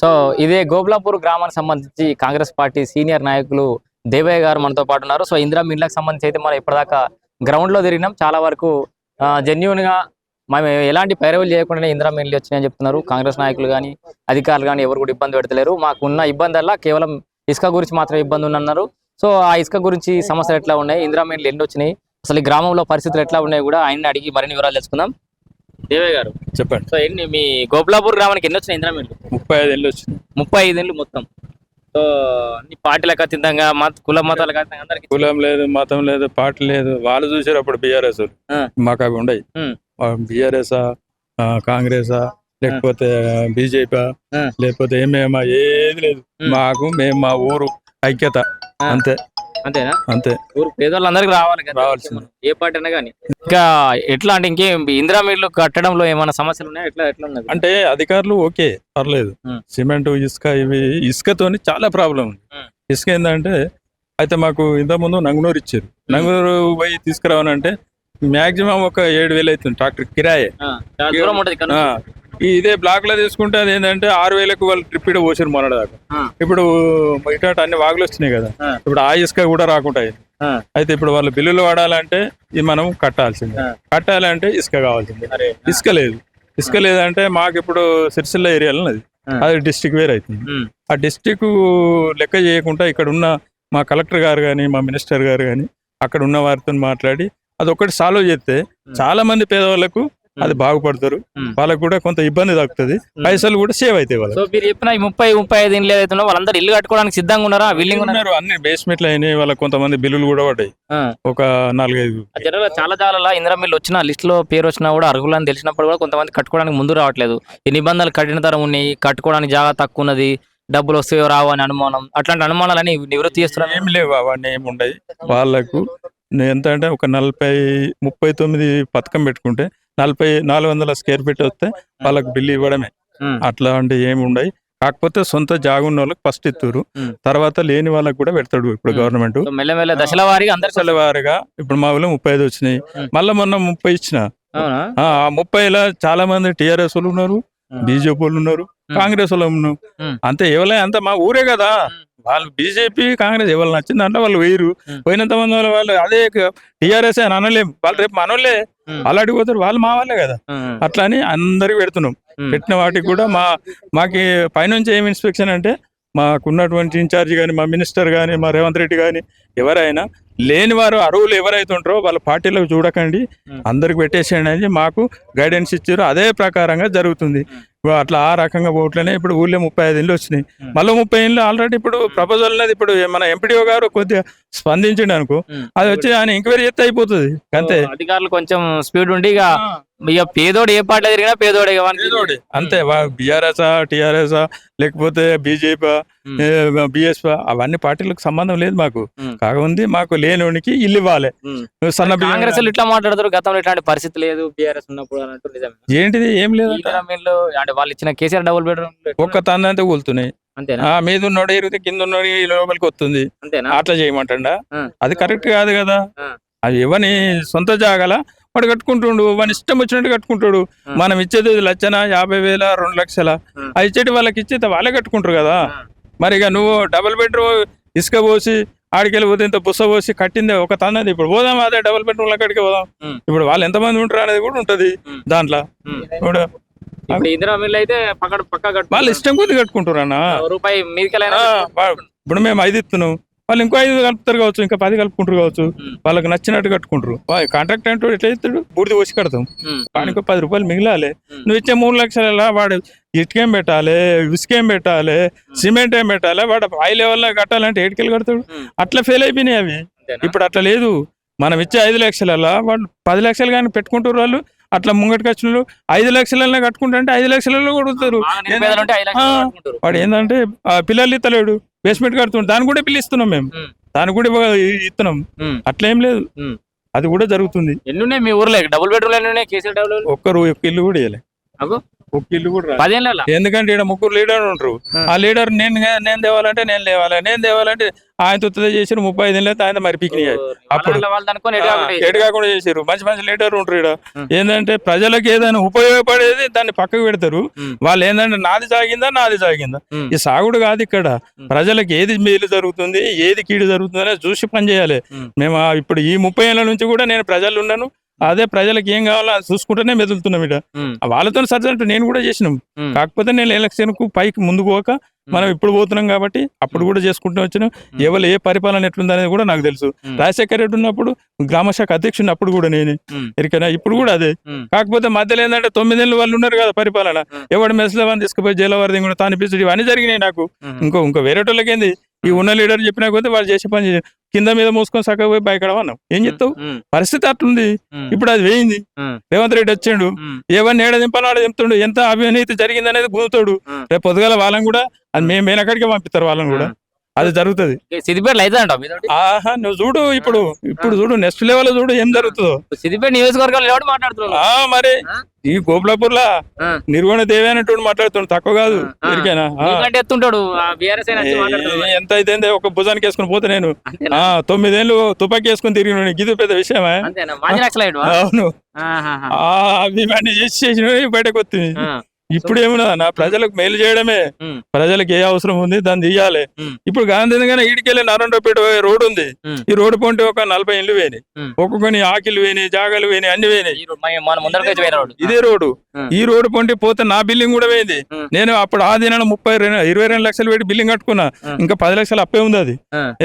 So ఇదే గోబ్లాపూర్ గ్రామానికి సంబంధించి కాంగ్రెస్ పార్టీ సీనియర్ నాయకులు దేవయ్య గారు మనతో పాటు ఉన్నారు. సో ఇందిరా మిల్లకు సంబంధించి అయితే మనం ఇప్పటిదాకా గ్రౌండ్లో తిరిగినాం. చాలా వరకు జెన్యున్గా మేము ఎలాంటి పైరవులు చేయకుండానే ఇందిరా మిల్లు వచ్చినాయని చెప్తున్నారు. కాంగ్రెస్ నాయకులు కానీ అధికారులు కానీ ఎవరు కూడా ఇబ్బంది పెడతలేరు. మాకు ఉన్న ఇబ్బంది కేవలం ఇసుక గురించి మాత్రమే ఇబ్బంది ఉందన్నారు. సో ఆ ఇసుక గురించి సమస్యలు ఎట్లా ఉన్నాయి? ఇందిరా మిల్లు ఎన్ని వచ్చినాయి? అసలు ఈ గ్రామంలో పరిస్థితులు ఎట్లా ఉన్నాయి కూడా ఆయన్ని అడిగి మరిన్ని వివరాలు తెలుసుకుందాం. దేవయ్య గారు. చెప్పండి. సో ఎన్ని మీ గోబ్లాపూర్ గ్రామానికి ఎన్ని వచ్చినాయి ఇందిరా మిల్లు ముప్పై ఐదు ఏళ్ళు వచ్చింది ముప్పై ఐదేళ్ళు మొత్తం. సో అన్ని పార్టీలకు అతీతంగా మత కుల మతాలకు అతీతంగా అందరికి కులం లేదు మతం లేదు పార్టీ లేదు. వాళ్ళు చూసారు అప్పుడు బీఆర్ఎస్. మాకు అవి ఉండయి. బీఆర్ఎస్ కాంగ్రెస్ లేకపోతే బీజేపీ. లేకపోతే ఏమేమా ఏది లేదు. మాకు మేము మా ఊరు ఐక్యత. అంతే. అంతేనా? అంతే. ఊరు పేదవాళ్ళందరికీ రావాలి కదా రావాల్సింది. ఏ పార్టీ అయినా కానీ. ఇంకా ఎట్లా అంటే ఇంకేం ఇందిరా మిల్లు కట్టడంలో ఏమైనా సమస్యలు ఉన్నాయా? ఎట్లా ఎట్లా ఉన్నది? అంటే అధికారులు ఓకే పర్లేదు. సిమెంట్ ఇసుక ఇవి ఇసుకతోని చాలా ప్రాబ్లం ఉంది. ఇసుక ఏంటంటే అయితే మాకు ఇంతకుముందు నంగునూరు ఇచ్చారు. నంగునూరు పోయి తీసుకురావాలంటే మాక్సిమం ఒక ఏడు వేలు అవుతుంది ట్రాక్టర్ కిరాయే. దూరం ఉంటది ఇదే బ్లాక్లో తీసుకుంటే అది ఏంటంటే ఆరు వేలకు వాళ్ళు ట్రిప్ ఇడ పోసారు మొన్నటి దాకా. ఇప్పుడు ఇటు అన్ని వాగులు వచ్చినాయి కదా. ఇప్పుడు ఆ ఇసుక కూడా రాకుండా అయితే ఇప్పుడు వాళ్ళు బిల్లులు వాడాలంటే ఇది మనం కట్టాల్సిందే. కట్టాలంటే ఇసుక కావాల్సిందే. ఇసుక లేదు. ఇసుక లేదంటే మాకు ఇప్పుడు సిరిసిల్ల ఏరియాలో ఆ. అది డిస్టిక్ వేర్ అవుతుంది. ఆ డిస్టిక్ లెక్క చేయకుండా ఇక్కడ ఉన్న మా కలెక్టర్ గారు కానీ మా మినిస్టర్ గారు కానీ అక్కడ ఉన్న వారితో మాట్లాడి అది ఒకటి సాల్వ్ చేస్తే చాలా మంది పేదవాళ్ళకు అది బాగుపడతారు. వాళ్ళకు కూడా కొంత ఇబ్బంది తగ్గుతుంది. పైసలు కూడా సేవ్ అవుతాయి వాళ్ళకి. సో మీరు చెప్పిన ముప్పై ముప్పై ఐదు ఇండ్లు ఏదైతే వాళ్ళందరూ ఇల్లు కట్టుకోవడానికి సిద్ధంగా ఉన్నారా? బిల్డింగ్ ఉన్నారు? అన్ని బేస్మెంట్లు అయినాయి. వాళ్ళకి కొంతమంది బిల్లులు కూడా పడ్డాయి. ఒక నాలుగైదు. జనరల్ చాలా చాలా ఇందిరా మిల్లు వచ్చిన లిస్ట్లో పేరు వచ్చినా కూడా అర్హులని తెలిసినప్పుడు కూడా కొంతమంది కట్టుకోవడానికి ముందు రావట్లేదు. ఈ నిబంధనలు కఠిన తరం ఉన్నాయి. కట్టుకోవడానికి జాగా తక్కువ ఉన్నది. డబ్బులు వస్తాయో రావు అని అనుమానం. అట్లాంటి అనుమానాలని నివృత్తి చేస్తున్నారు. ఏం లేవు అవన్నీ ఏమి ఉండయి. వాళ్ళకు ఎంత అంటే ఒక నలభై ముప్పై తొమ్మిది పథకం పెట్టుకుంటే నలభై నాలుగు వందల స్క్వేర్ ఫీట్ వస్తే వాళ్ళకి బిల్లు ఇవ్వడమే. అట్లాంటి ఏమి ఉండయి కాకపోతే సొంత జాగా ఉన్న వాళ్ళకి ఫస్ట్ ఇస్తారు. తర్వాత లేని వాళ్ళకి కూడా పెడతాడు ఇప్పుడు. గవర్నమెంట్ దశల వారీగా ఇప్పుడు మా ఊళ్ళో ముప్పై ఐదు వచ్చినాయి. మళ్ళీ మొన్న ముప్పై ఇచ్చిన ఆ ముప్పైలో చాలా మంది టిఆర్ఎస్ వాళ్ళు ఉన్నారు. బీజేపీ వాళ్ళు ఉన్నారు. కాంగ్రెస్ వాళ్ళు ఉన్నారు. అంతే ఎవరే అంత మా ఊరే కదా. వాళ్ళు బీజేపీ కాంగ్రెస్ ఎవరు నచ్చింది అంటే వాళ్ళు వేయరు. పోయినంత మంది వాళ్ళు వాళ్ళు అదే టిఆర్ఎస్ అని అనలేం వాళ్ళు రేపు మనోళ్ళే. వాళ్ళు అడిగిపోతారు వాళ్ళు మా వాళ్ళే కదా. అట్లా అని అందరికి పెడుతున్నాం. పెట్టిన వాటికి కూడా మా మాకి పైనుంచి ఏం ఇన్స్పెక్షన్ అంటే మాకున్నటువంటి ఇన్ఛార్జ్ కానీ మా మినిస్టర్ కానీ మా రేవంత్ రెడ్డి కానీ ఎవరైనా లేని వారు అరువులు ఎవరైతే ఉంటారో వాళ్ళ పార్టీలకు చూడకండి. అందరికి పెట్టేసేయండి అని మాకు గైడెన్స్ ఇచ్చారు అదే ప్రకారంగా జరుగుతుంది అట్లా ఆ రకంగా ఓట్లనే ఇప్పుడు ఊళ్ళో ముప్పై ఐదు ఇళ్ళు వచ్చినాయి. మళ్ళీ ముప్పై ఇళ్ళు ఆల్రెడీ ఇప్పుడు ప్రపోజల్ అనేది ఇప్పుడు మన ఎంపీడీఓ గారు కొద్దిగా స్పందించండి అనుకో. అది వచ్చి ఆయన ఎంక్వైరీ చేస్తే అయిపోతుంది అంతే అధికారులు కొంచెం స్పీడ్ ఉండి ఇక ఇక పేదోడు ఏ పార్టీ తిరిగినా పేదోడే. ఏదోటి. అంతే బీఆర్ఎస్ టిఆర్ఎస్ లేకపోతే బీజేపీ. బిఎస్పీ అవన్నీ పార్టీలకు సంబంధం లేదు మాకు. కాకపోతే మాకు లేనివానికి ఇల్లు ఇవ్వాలి. సన్న కాంగ్రెస్ ఇట్లా మాట్లాడతారు గతంలో ఇట్లాంటి పరిస్థితి లేదు బీఆర్ఎస్ ఉన్నప్పుడు అన్నట్టు నిజమే ఏంటిది ఏం లేదు అంటే వాళ్ళు ఇచ్చిన కేసీఆర్ డబుల్ బెడ్రూమ్ ఒక్క తందంతే కూలుతున్నాయి అంతేనా ఆ మీద ఉన్నోడు ఎరిగితే కింద ఉన్నోడు లోపలికి వస్తుంది అంతేనా అట్లా చేయమంటండా ఆ. అది కరెక్ట్ కాదు కదా. అది ఎవని సొంత జాగల వాడు కట్టుకుంటుండు వాని ఇష్టం వచ్చినట్టు కట్టుకుంటాడు. మనం ఇచ్చేది లక్షన యాభై వేల రెండు లక్షల. అది ఇచ్చేటి వాళ్ళకి ఇచ్చేది వాళ్ళే కట్టుకుంటారు కదా. మరి ఇక నువ్వు డబుల్ బెడ్రూమ్ ఇసుక పోసి ఆడికెళ్ళి పోతే ఇంత బుస్స పోసి కట్టింది ఒక తన్నది ఇప్పుడు పోదాం అదే డబుల్ బెడ్రూమ్ అక్కడికి పోదాం ఉమ్. ఇప్పుడు వాళ్ళు ఎంతమంది ఉంటారు అనేది కూడా ఉంటది. దాంట్లో. ఇప్పుడు ఇప్పుడు ఇందిరా అయితే పక్క పక్క వాళ్ళు ఇష్టం కొద్ది కట్టుకుంటారు అన్న రూపాయి మీదికెళ్ళైనా ఇప్పుడు మేము ఐదు ఇస్తున్నాం వాళ్ళు ఇంకో ఐదు కలుపుతారు కావచ్చు ఇంకా పది కలుపుకుంటారు కావచ్చు. వాళ్ళకి నచ్చినట్టు కట్టుకుంటారు. కాంట్రాక్ట్ అంటే ఎట్లా ఇస్తాడు? బూడిద పోసి కడతాం. వానికి పది రూపాయలు మిగిలాలి. నువ్వు ఇచ్చే మూడు లక్షల వాడు ఇటుకేం పెట్టాలి ఇసుకేం పెట్టాలి సిమెంట్ ఏం పెట్టాలి వాడు హై లెవెల్లో కట్టాలంటే ఏడుకెళ్ళి కడతాడు. అట్లా ఫెయిల్ అయిపోయినాయి అవి? ఇప్పుడు అట్లా లేదు. మనం ఇచ్చే ఐదు లక్షలలో వాళ్ళు పది లక్షలు కానీ పెట్టుకుంటారు వాళ్ళు. అట్లా ముంగటికి వచ్చిన వాళ్ళు ఐదు లక్షలలో కట్టుకుంటుంటే ఐదు లక్షలలో కొడుతారు. వాడు ఏంటంటే పిల్లలు ఇస్తలేడు బేస్మెంట్ కడుతుండు. దాన్ని కూడా బిల్లు ఇస్తున్నాం మేము. దాన్ని కూడా ఇస్తున్నాం. అట్లా ఏం లేదు. అది కూడా జరుగుతుంది. ఎన్ని ఉన్నాయి మీ ఊర్లో? డబుల్ బెడ్రూమ్ ఎన్ని ఉన్నాయి? కేసీఆర్ డబుల్ ఒక్కరు ఒక్క ఇల్లు కూడా ఇవ్వలే అగో. ఒక్క ఇల్లు కూడా రాదు. పదేళ్ళ ఎందుకంటే ఇక్కడ ముగ్గురు లీడర్ ఉంటారు ఆ. లీడర్ నేను నేను తేవాలంటే నేను లేవాలి నేను తేవాలంటే ఆయన తుత్తదే చేసి ముప్పై ఐదు నెలలు ఆయన మరి పిక్నిక్ అప్పుడు- వాళ్ళు అనుకోని ఎటు కాకుండా ఎటు కాకుండా చేసారు మంచి మంచి లీడర్ ఉంటారు ఇక్కడ. ఏంటంటే ప్రజలకు ఏదైనా ఉపయోగపడేది దాన్ని పక్కకు పెడతారు. వాళ్ళు ఏంటంటే నాది సాగిందా నాది సాగిందా. ఈ సాగుడు కాదు ఇక్కడ. ప్రజలకు ఏది మేలు జరుగుతుంది ఏది కీడు జరుగుతుంది అనేది చూసి పని చేయాలి. మేము ఆ ఇప్పుడు ఈ ముప్పై ఏళ్ళ నుంచి కూడా నేను ప్రజలు ఉన్నాను అదే ప్రజలకు ఏం కావాలో అది చూసుకుంటూనే మెదులుతున్నాం ఉం. వాళ్ళతో సర్జెంట్ నేను కూడా చేసినాం. కాకపోతే నేను ఎలక్షన్కు పైకి ముందుకు పోక మనం ఇప్పుడు పోతున్నాం కాబట్టి అప్పుడు కూడా చేసుకుంటూ వచ్చినాం ఎవరు ఏ పరిపాలన ఎట్లుంది అనేది కూడా నాకు తెలుసు. రాజశేఖర రెడ్డి ఉన్నప్పుడు గ్రామ శాఖ అధ్యక్షుని అప్పుడు కూడా నేను. ఎరికైనా ఇప్పుడు కూడా అదే. కాకపోతే మధ్యలో ఏంటంటే తొమ్మిదేళ్ళు వాళ్ళు ఉన్నారు కదా పరిపాలన. ఎవడు మెస్లో వాళ్ళని తీసుకుపోయి జైలు వారిది కూడా తానిపించడం ఇవన్నీ జరిగినాయి నాకు. ఇంకో ఇంకో వేరే వాళ్ళకి ఏంది ఈ ఉన్న లీడర్ చెప్పినా కొద్దీ వాళ్ళు చేసే పని కింద మీద మూసుకొని సక్కగా పోయి బయకడం అన్నాం ఏం చెప్తావు. పరిస్థితి అట్లుంది. ఇప్పుడు అది వేయింది. రేవంత్ రెడ్డి వచ్చిండు. ఎవరిని ఏడ దింపాలో ఆడ దింపుతాడు ఎంత అవినీతి జరిగింది అనేది గుంతుతాడు. రేపు పొద్దుగాల వాళ్ళని కూడా అది మేము మేనక్కడికే పంపిస్తారు వాళ్ళని కూడా. అది జరుగుతుంది. సిద్దిపేటలో అయితే అంటావు మీతోటి? ఆహా నువ్వు చూడు ఇప్పుడు ఇప్పుడు చూడు నెక్స్ట్ లెవెల్ చూడు ఏం జరుగుతుందో. సిద్దిపేట నియోజకవర్గంలో ఎవడు మాట్లాడుతున్నావు ఆ మరి? ఈ గోపులాపూర్లా ఆ. నిర్వహణ దేవి అనేటువంటి మాట్లాడుతున్నాడు తక్కువ కాదు. ఎరికేనా ఎత్తుంటాడు ఎంత అయితే ఒక భుజానికి వేసుకుని పోతే నేను. తొమ్మిదేళ్ళు తుపాకీ వేసుకుని తిరిగిన ఇది పెద్ద విషయమా? అవును. అవి చేసి చేసినవి బయటకు వస్తుంది. ఇప్పుడు ఏమున్నదన్న ప్రజలకు మేలు చేయడమే. ప్రజలకు ఏ అవసరం ఉంది దాన్ని తీయాలి. ఇప్పుడు గాంధీనగర్ ఈడికెళ్ళి నారాయణపేట రోడ్ ఉంది. ఈ రోడ్డు పొంటి ఒక నలభై ఇల్లు వేని. ఒక్కొక్కని ఆకిలు వేని జాగాలు వేని అన్ని వేని. ఇదే రోడ్డు. ఈ రోడ్డు పొంటి పోతే నా బిల్డింగ్ కూడా పోయింది ఉం. నేను అప్పుడు ఆ దినాన ముప్పై రెండు ఇరవై రెండు లక్షలు పెట్టి బిల్డింగ్ కట్టుకున్నా. ఇంకా పది లక్షలు అప్పే ఉంది అది.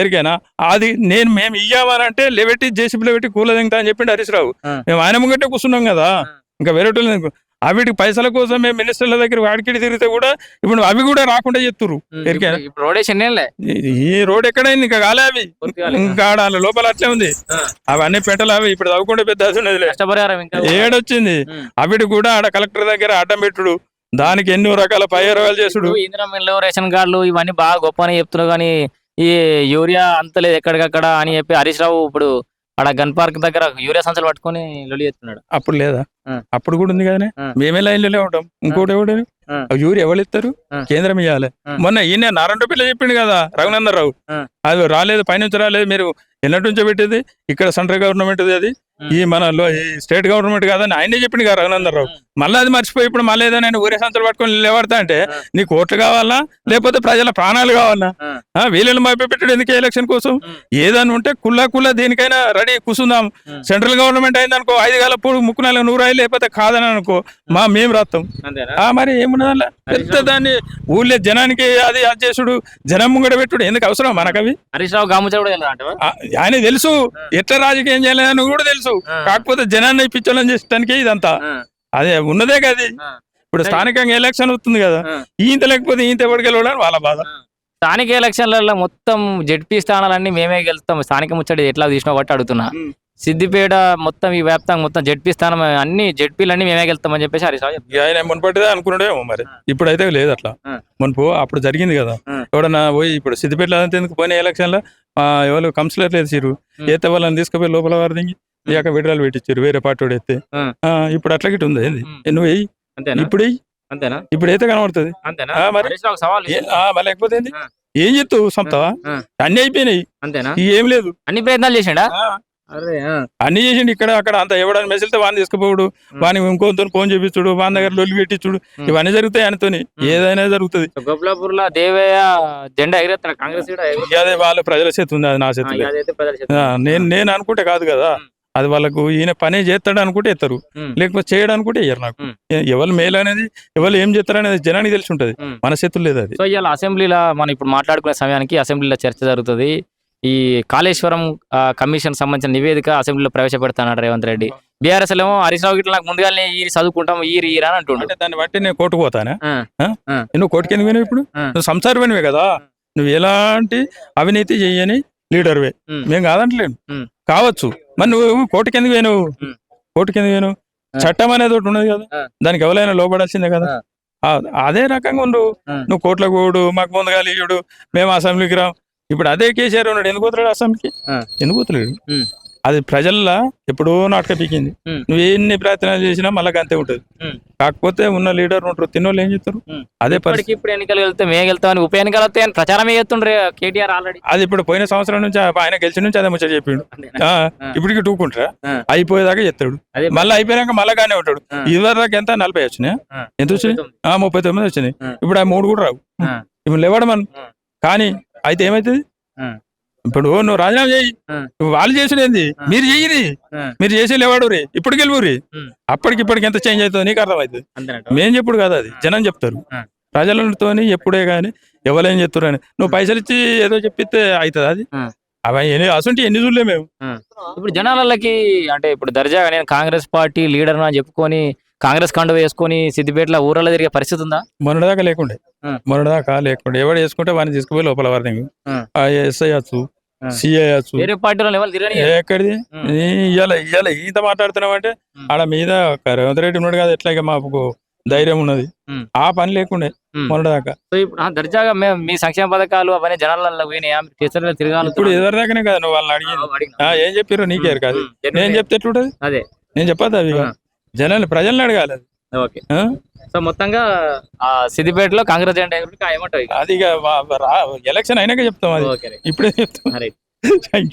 ఎరికైనా అది నేను మేము ఇయ్యామనంటే లెవెట్టి జేసీబీలో పెట్టి కూల దింగుతా అని చెప్పిండు హరీష్ రావు. మేము ఆయన ముంగట్టే కూర్చున్నాం కదా. ఇంకా వేరే అవిటికి పైసల కోసం మేము మినిస్టర్ల దగ్గర వాడికి తిరిగితే కూడా ఇప్పుడు అవి కూడా రాకుండా చెప్తురు ఈ- రోడ్ ఎక్కడైంది? ఇంకా కాలే అవి. ఇంకా లోపల అట్లే ఉంది. అవన్నీ పెట్టలు అవి. ఇప్పుడు తవ్వుకుంటే పెద్ద ఏడొచ్చింది. అవిటి కూడా ఆడ కలెక్టర్ దగ్గర అడ్డం పెట్టుడు. దానికి ఎన్నో రకాల పైరవాలు చేసుడు ఇందిరా రేషన్ కార్డులు ఇవన్నీ బాగా గొప్ప అని చెప్తున్నారు కానీ ఈ యూరియా అంతలేదు ఎక్కడికక్కడ అని చెప్పి హరీష్ రావు ఇప్పుడు ఆడ గన్ పార్క్ దగ్గర యూరియా సంచులు పట్టుకొని లొలి చేస్తున్నాడు అప్పుడు లేదా. అప్పుడు కూడా ఉంది కానీ. మేమే లైన్లోనే ఉంటాం ఇంకోటి ఎవడు ఆ. యూరి ఎవరు ఇస్తారు. కేంద్రం ఇవ్వాలి. మొన్న ఈయన నారాయణ పిల్ల చెప్పిండు కదా రఘునందన్ రావు ఆ. అది రాలేదు పైనుంచి రాలేదు మీరు ఎన్నటి నుంచో పెట్టేది ఇక్కడ సెంట్రల్ గవర్నమెంట్ అది. ఈ మన స్టేట్ గవర్నమెంట్ కాదని ఆయనే చెప్పిండు కదా రఘునందన్ రావు. మళ్ళీ అది మర్చిపోయి ఇప్పుడు మళ్ళీ ఏదో నేను ఊరే సంచులు పట్టుకొని లేవడతా అంటే ఆ. నీ కోట్లు కావాలా? లేకపోతే ప్రజల ప్రాణాలు కావాలా? వీళ్ళని మభ్య పెట్టాడు ఎందుకు ఎలక్షన్ కోసం. ఏదైనా ఉంటే కుల్లా కుల్లా దేనికైనా రెడీ కూర్చుందాం. ఉం. సెంట్రల్ గవర్నమెంట్ అయిందనుకో ఐదు గాల పొడు ముక్కు నెల నూరు అయ్యి లేకపోతే కాదని అనుకో మా మేము రాస్తాం ఆ మరి ఏమున్నదల్లా? పెద్ద దాన్ని ఊళ్ళో జనానికి అది అది చేసుడు జనం ముంగడ పెట్టుడు. ఎందుకు అవసరం మనకవి? హరీష్ రావు గాముచ ఆయన తెలుసు. ఎట్లా రాజకీయం చేయాలని కూడా తెలుసు. ఆ. కాకపోతే జనాన్ని పిచ్చోళ్ళని చేసడానికి ఇదంతా. అదే ఉన్నదే కదా. ఇప్పుడు స్థానికంగా ఎలక్షన్ వస్తుంది కదా. ఈంత లేకపోతే ఈంత ఎవరికి వాళ్ళ బాధ. స్థానిక ఎలక్షన్లలో మొత్తం జడ్పీ స్థానాలన్నీ మేమే గెలుస్తాం. స్థానిక ముచ్చడి ఎట్లా తీసినా బట్టి అడుగుతున్నా. సిద్దిపేట మొత్తం ఈ వ్యాప్తంగా మొత్తం జడ్పీ స్థానం అన్ని జడ్పీలన్నీ మేమే గెలుస్తామని చెప్పేసి హరీష్ ఆయన మున్పటిదే అనుకున్నాడేమో మరి. ఇప్పుడైతే లేదు అట్లా. మునుపు అప్పుడు జరిగింది కదా. ఎవడన్నా పోయి ఇప్పుడు సిద్దిపేటలో ఎందుకు పోయిన ఎలక్షన్లో ఎవరు కౌన్సిలర్లు వేసిరు ఉం. ఏతే వాళ్ళని తీసుకుపోయి లోపల వారి దింగి ఇక విడుదల పెట్టించారు వేరే పార్టీ ఎత్తే. ఇప్పుడు అట్లా గిట్ట ఉంది నువ్వు వెయ్యి ఇప్పుడు అంతేనా? ఇప్పుడు అయితే కనబడుతుంది. లేకపోతే. ఏం చెప్తావు? సంతవా ఆ. అన్ని అయిపోయినాయి. అంతేనా? ఏం లేదు. అన్ని ప్రయత్నాలు చేసిండా? అన్ని చేసిండు ఇక్కడ అక్కడ అంత ఎవడని మెసిల్తే వాడిని తీసుకుపోడు వాని ఇంకోతో ఫోన్ చేపించుడు వాని దగ్గర లొల్లి పెట్టించుడు. ఇవన్నీ జరుగుతాయి ఆయనతోని. ఏదైనా జరుగుతుంది. గొప్పలాపూర్లో దేవయ్య జెండా ఎగిరేస్తాడు కాంగ్రెస్ అదే వాళ్ళ ప్రజల చేతి ఉంది అది నా చేతి. నేను నేను అనుకుంటే కాదు కదా. అది వాళ్ళకు ఈయన పని చేస్తాడు అనుకుంటే ఎత్తారు. లేకపోతే చేయడం అనుకుంటే ఇయ్యరు నాకు ఎవరు మేలు అనేది ఎవరు ఏం చేస్తారు అనేది జనానికి తెలిసి ఉంటది. మన చేతులు లేదు అది సో ఇవాళ అసెంబ్లీలో మనం ఇప్పుడు మాట్లాడుకునే సమయానికి అసెంబ్లీలో చర్చ జరుగుతుంది ఈ కాళేశ్వరం కమిషన్ సంబంధించిన నివేదిక అసెంబ్లీలో ప్రవేశపెడతాడు రేవంత్ రెడ్డి బీఆర్ఎస్ ఏమో హరీష్ రావు గిట్ల నాకు ముందుగానే ఈ చదువుకుంటాం ఈ ఈ అని అంటుండు అంటే దాన్ని బట్టి నేను కోర్టుకు పోతానా ఆ, ఆ? ఆ. నువ్వు ఎందుకు పోయినావు ఇప్పుడు. నువ్వు సంసారమైనవే కదా నువ్వు ఎలాంటి అవినీతి చెయ్యని లీడర్వే. మేము కాదంటలేను. కావచ్చు మరి నువ్వు కోర్టుకి ఎందుకు పోయినావు ఉం. కోర్టుకి ఎందుకు పోయినావు ఆ. చట్టం అనేది ఒకటి ఉన్నది కదా. దానికి ఎవరైనా లోపడాల్సిందే కదా అదే రకంగా ఉండు. నువ్వు కోట్లకు పోడు మాకు ముందుగా ఇయ్యడు మేము అసెంబ్లీకి రాం ఇప్పుడు అదే కేసీఆర్ ఉన్నాడు ఎందుకు అసెంబ్లీకి. ఎందుకు. అది ప్రజల్లో ఎప్పుడో నాటక పీకింది. నువ్వు ఎన్ని ప్రయత్నాలు చేసినా మళ్ళీ అంతే ఉంటుంది. కాకపోతే ఉన్న లీడర్ ఉంటారు తిన్నోళ్ళు ఏం చేస్తారు ఉమ్. అదే పరిస్థితి ఇప్పుడు ఎన్నికలు వెళ్తే మేము వెళ్తామని ఉప ఎన్నికలు వస్తాయని ప్రచారమే చేస్తుండ్రే కేటీఆర్ ఆల్రెడీ అది ఇప్పుడు పోయిన సంవత్సరం నుంచి ఆయన గెలిచిన నుంచి అదే ముచ్చట చెప్పిండు. ఇప్పటికి టూకుంటారా. అయిపోయేదాకా చెప్తాడు మళ్ళీ అయిపోయాక మళ్ళీ గానే ఉంటాడు. ఇదివరకు ఎంత నలభై వచ్చినాయి. ఎంత వచ్చినాయి ఆ ముప్పై తొమ్మిది వచ్చినాయి. ఇప్పుడు ఆ మూడు కూడా రావు. ఇప్పుడు లేవడం మనం. కానీ అయితే ఏమైతుంది. ఇప్పుడు నువ్వు రాజీనామా చేయి. నువ్వు వాళ్ళు చేసినది. మీరు చెయ్యి. మీరు చేసి లేవాడు రే ఇప్పుడు గెలువు రే. అప్పటికి ఇప్పటికి ఎంత చేంజ్ అవుతుంది నీకు అర్థమవుతుంది మేం చెప్పుడు కదా అది. జనం చెప్తారు. ఆ. ప్రజలతోని ఎప్పుడే గాని ఎవరేం చెప్తారు అని. నువ్వు పైసలు ఇచ్చి ఏదో చెప్పితే అవుతుంది అది. అవి అసంటి ఎన్ని చూడలే మేము. ఇప్పుడు జనాలకి అంటే ఇప్పుడు దర్జాగా నేను కాంగ్రెస్ పార్టీ లీడర్ అని చెప్పుకొని కాంగ్రెస్ కండు వేసుకొని సిద్దిపేటలో ఊరలో తిరిగే పరిస్థితి ఉందా? మొన్నటిదాకా లేకుండే. ఆ. మొన్నటిదాకా లేకుండే. ఎవడు వేసుకుంటే వాడిని తీసుకుపోయి లోపల వారిని. ఎస్ఐ వచ్చు ఆ. సిఐ వచ్చు వేరే పార్టీలో ఎవరు తిరగని ఎక్కడిది. ఇవాళ ఇవాళ ఇంత మాట్లాడుతున్నావు అంటే. ఆడ మీద రేవంత్ రెడ్డి ఉన్నాడు కదా ఎట్లా ఇక మాకు ధైర్యం ఉన్నది. ఆ పని లేకుండే సో ఇప్పుడు ఆ దర్జాగా మేము మీ సంక్షేమ పథకాలు అవన్నీ జనాలలో పోయినాయా. తిరగాలి ఇప్పుడు ఎవరిదాకానే కదా నువ్వు వాళ్ళని అడిగింది. ఆ, ఏం చెప్పారు నీకేరు కాదు. నేను చెప్తే ఎట్లుంటది? అదే. నేను చెప్పదు అవి. జనాలు ప్రజల్ని అడగాలి. ఓకే? సో మొత్తంగా ఆ సిద్దిపేటలో కాంగ్రెస్ జెండా. ఏమంటావు ఇక? అది ఇక వా- రా- ఎలక్షన్ అయినాక చెప్తాం అది. ఓకే ఇప్పుడే చెప్తాం. Right thank